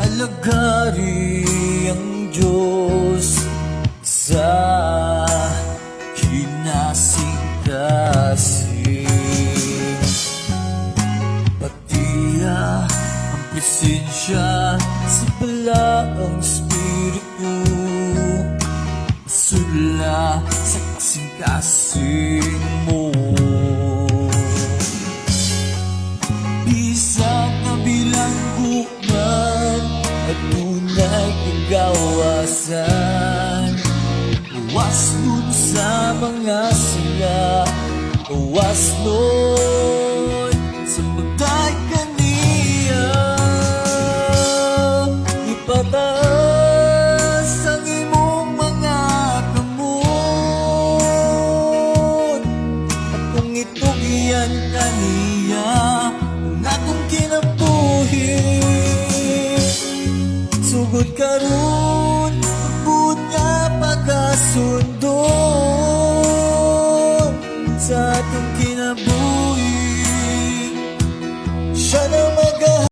alagari ang Diyos sa kinasing-kasing Pati ang presensya sa balaang spiritu Sula sa kasing-kasing mo. nagpagawasan Uwas nun sa mga sila Uwas nun sa pagkakaniya Ipataas ang imong mga kamot. At kung ito iyan kaniya sundo sa ating